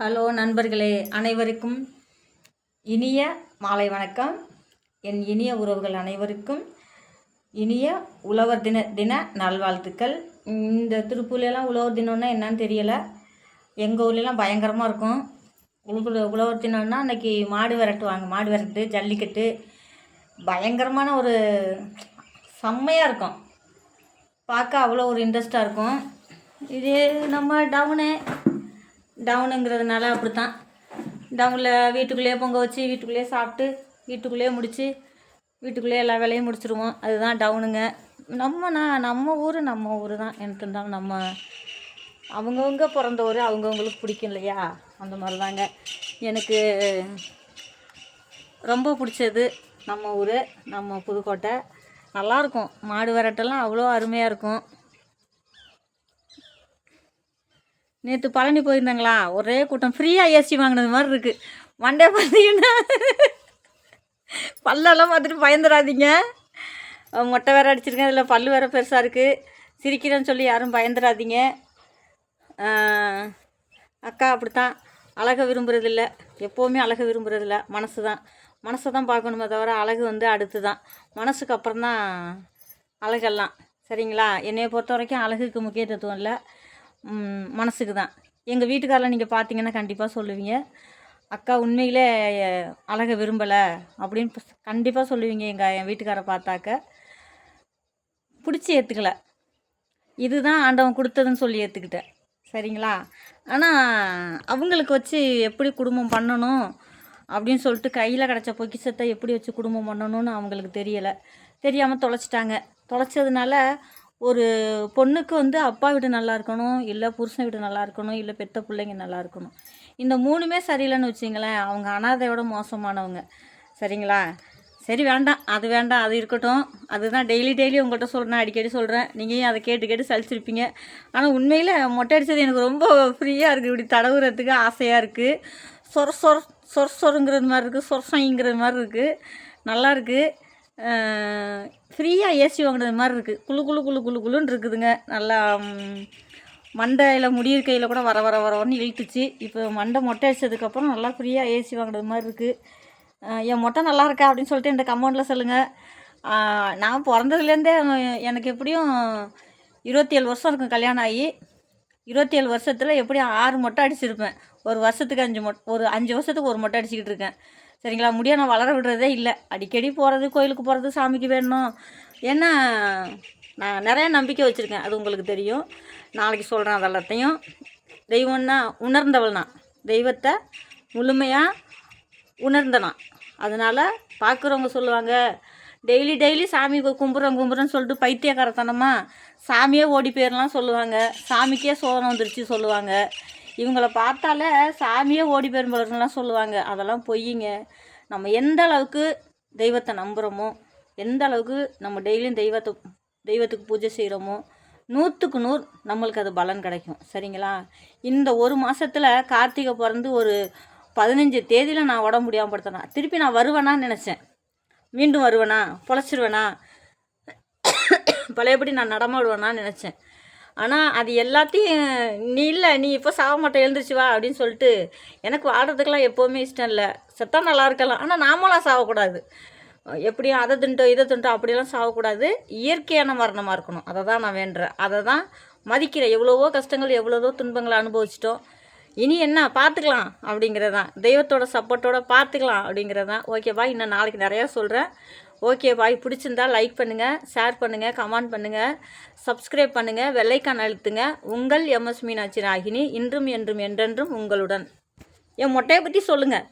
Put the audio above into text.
Hello நண்பர்களே அனைவருக்கும் இனிய மாலை வணக்கம். என் இனிய உறவுகள் அனைவருக்கும் இனிய உழவர் தின தின நல்வாழ்த்துக்கள். இந்த திருப்பூர்லாம் உழவர் தினம்னா என்னன்னு தெரியலை. எங்கள் ஊர்லலாம் பயங்கரமாக இருக்கும். உழவு உழவர் தினம்னா அன்னைக்கு மாடு விரட்டுவாங்க. மாடு விரட்டு ஜல்லிக்கட்டு. பயங்கரமான ஒரு செம்மையாக இருக்கும். பார்க்க அவ்வளோ ஒரு இன்ட்ரெஸ்ட்டாக இருக்கும். இது நம்ம டவுனு டவுனுங்கிறதுனால அப்படி தான் டவுனில் வீட்டுக்குள்ளேயே பொங்க வச்சு வீட்டுக்குள்ளேயே சாப்பிட்டு வீட்டுக்குள்ளேயே முடித்து வீட்டுக்குள்ளேயே எல்லா வேலையும் முடிச்சிருவோம். அதுதான் டவுனுங்க. நம்ம நான் நம்ம ஊர் நம்ம ஊர் தான் எனக்கு இருந்தாலும் நம்ம அவங்கவுங்க பிறந்த ஊர் அவங்கவுங்களுக்கு பிடிக்கும் இல்லையா? அந்த மாதிரி தாங்க எனக்கு ரொம்ப பிடிச்சது நம்ம ஊர் நம்ம புதுக்கோட்டை. நல்லாயிருக்கும் மாடு விரட்டெல்லாம் அவ்வளோ அருமையாக இருக்கும். நேற்று பழனி போயிருந்தாங்களா? ஒரே கூட்டம். ஃப்ரீயாக ஏசி வாங்கினது மாதிரி இருக்குது மண்டே பார்த்தீங்கன்னா பல்லெல்லாம் பார்த்துட்டு பயந்துடாதீங்க. மொட்டை வேற அடிச்சிருக்கேன். அதில் பல் வேற பெருசாக இருக்குது சிரிக்கிறேன்னு சொல்லி யாரும் பயந்துடாதீங்க. அக்கா அப்படித்தான். அழகை விரும்புகிறதில்ல எப்போவுமே அழகை விரும்புகிறதில்ல மனசு தான் மனசை தான் பார்க்கணுமே தவிர அழகு வந்து அடுத்து தான் மனசுக்கு அப்புறம் தான் அழகெல்லாம். சரிங்களா? என்னையை பொறுத்த வரைக்கும் அழகுக்கு முக்கியத்துவம் இல்லை. மனசுக்கு தான். எங்கள் வீட்டுக்காரில் நீங்கள் பார்த்தீங்கன்னா கண்டிப்பாக சொல்லுவீங்க. அக்கா உண்மையிலே அழகை விரும்பலை அப்படின்னு கண்டிப்பாக சொல்லுவீங்க எங்கள் என் வீட்டுக்காரை பார்த்தாக்க. பிடிச்சி ஏற்றுக்கல இதுதான் ஆண்டவன் கொடுத்ததுன்னு சொல்லி ஏற்றுக்கிட்டேன் சரிங்களா? ஆனால் அவங்களுக்கு வச்சு எப்படி குடும்பம் பண்ணணும் அப்படின்னு சொல்லிட்டு கையில் கிடச்ச பொக்கிசத்தை எப்படி வச்சு குடும்பம் பண்ணணும்னு அவங்களுக்கு தெரியலை. தெரியாமல் தொலைச்சிட்டாங்க. தொலைச்சதுனால ஒரு பொண்ணுக்கு வந்து அப்பா வீடு நல்லா இருக்கணும் இல்லை புருஷன் வீடு நல்லா இருக்கணும் இல்லை பெத்த பிள்ளைங்க நல்லா இருக்கணும். இந்த மூணுமே சரியில்லைன்னு வச்சிங்களேன் அவங்க அனாதையோட மோசமானவங்க. சரிங்களா? சரி வேண்டாம். அது வேண்டாம். அது இருக்கட்டும். அதுதான் டெய்லி டெய்லி உங்கள்கிட்ட சொல்கிறேன் அடிக்கடி சொல்கிறேன் நீங்கள் அதை கேட்டு கேட்டு சலிச்சிருப்பீங்க. ஆனால் உண்மையில் மொட்டை அடித்தது எனக்கு ரொம்ப ஃப்ரீயாக இருக்குது இப்படி தடவுறதுக்கு ஆசையாக இருக்குது சொர சொர சொர சொருங்கிறது மாதிரி இருக்குது சொரசைங்கிறது மாதிரி இருக்குது நல்லா இருக்குது ஃப்ரீயாக ஏசி வாங்கினது மாதிரி இருக்குது குழு குழு குழு குழு குளுன்னு இருக்குதுங்க. நல்லா மண்டையில் முடியிற கையில் கூட வர வர வரன்னு இழுத்துச்சு. இப்போ மண்டை மொட்டை அடித்ததுக்கப்புறம் நல்லா ஃப்ரீயாக ஏசி வாங்கினது மாதிரி இருக்குது என் மொட்டை நல்லா இருக்கா அப்படின்னு சொல்லிட்டு இந்த கமெண்டில் சொல்லுங்கள் நான் பிறந்ததுலேருந்தே எனக்கு எப்படியும் இருபத்தி ஏழு வருஷம் இருக்கும் கல்யாணம் ஆகி. இருபத்தி ஏழு வருஷத்தில் எப்படியும் ஆறு மொட்டை அடிச்சிருப்பேன். ஒரு வருஷத்துக்கு அஞ்சு மொட் ஒரு அஞ்சு வருஷத்துக்கு ஒரு மொட்டை அடிச்சுக்கிட்டு இருக்கேன். சரிங்களா? முடிய நான் வளர விடுறதே இல்லை. அடிக்கடி போகிறது கோயிலுக்கு போகிறது சாமிக்கு வேணும். ஏன்னா நான் நிறையா நம்பிக்கை வச்சுருக்கேன். அது உங்களுக்கு தெரியும். நாளைக்கு சொல்கிறேன் அதெல்லாத்தையும். தெய்வம்னா உணர்ந்தவள் நான். தெய்வத்தை முழுமையாக உணர்ந்தனா அதனால் பார்க்குறவங்க சொல்லுவாங்க டெய்லி டெய்லி சாமி கு- கும்பிட்றோம் கும்பிட்றோன்னு சொல்லிட்டு பைத்தியக்காரத்தனமாக சாமியே ஓடி போயிடலாம் சொல்லுவாங்க. சாமிக்கே சோதனை வந்துருச்சு சொல்லுவாங்க. இவங்களை பார்த்தாலே சாமியே ஓடி போயிருந்தவர்கள்லாம் சொல்லுவாங்க. அதெல்லாம் பொய்யுங்க. நம்ம எந்த அளவுக்கு தெய்வத்தை நம்புகிறோமோ எந்த அளவுக்கு நம்ம டெய்லியும் தெய்வத்தை தெய்வத்துக்கு பூஜை செய்கிறோமோ நூற்றுக்கு நூறு நம்மளுக்கு அது பலன் கிடைக்கும். சரிங்களா? இந்த ஒரு மாதத்தில் கார்த்திகை பிறந்து ஒரு பதினஞ்சு தேதியில் நான் உடம்பு முடியாமல் படுத்தினேன் திருப்பி நான் வருவேனான்னு நினச்சேன். மீண்டும் வருவேனா? பொழைச்சிருவேனா? பழையபடி நான் நடமாடுவேனான்னு நினச்சேன். ஆனால் அது எல்லாத்தையும் நீ இல்லை நீ இப்போ சாக மாட்டே எழுந்திரிச்சு வா அப்படின்னு சொல்லிட்டு எனக்கு வாடுறதுக்கெல்லாம் எப்போவுமே இஷ்டம் இல்லை. செத்தா நல்லா இருக்கலாம். ஆனால் நாமளாம் சாகக்கூடாது எப்படியும் அதை தின்ட்டோ இதை தின்ட்டோ அப்படியெல்லாம் சாகக்கூடாது இயற்கையான மரணமாக இருக்கணும். அதை தான் நான் வேண்டுறேன். அதை தான் மதிக்கிறேன். எவ்வளவோ கஷ்டங்கள் எவ்வளவோ துன்பங்களை அனுபவிச்சிட்டோம். இனி என்ன? பார்த்துக்கலாம் அப்படிங்கிறதான் தெய்வத்தோட சப்போர்ட்டோட பார்த்துக்கலாம் அப்படிங்கிறதான் ஓகேவா? இன்னும் நாளைக்கு நிறையா சொல்கிறேன் ஓகே பாய். பிடிச்சிருந்தா லைக் பண்ணுங்கள் ஷேர் பண்ணுங்கள் கமெண்ட் பண்ணுங்கள் சப்ஸ்கிரைப் பண்ணுங்கள் வெள்ளைக்கான் அழுத்துங்க. உங்கள் எம்எஸ் மீனாட்சி ராகினி இன்றும் என்றும் என்றென்றும் உங்களுடன். என் மொட்டையை பற்றி சொல்லுங்கள்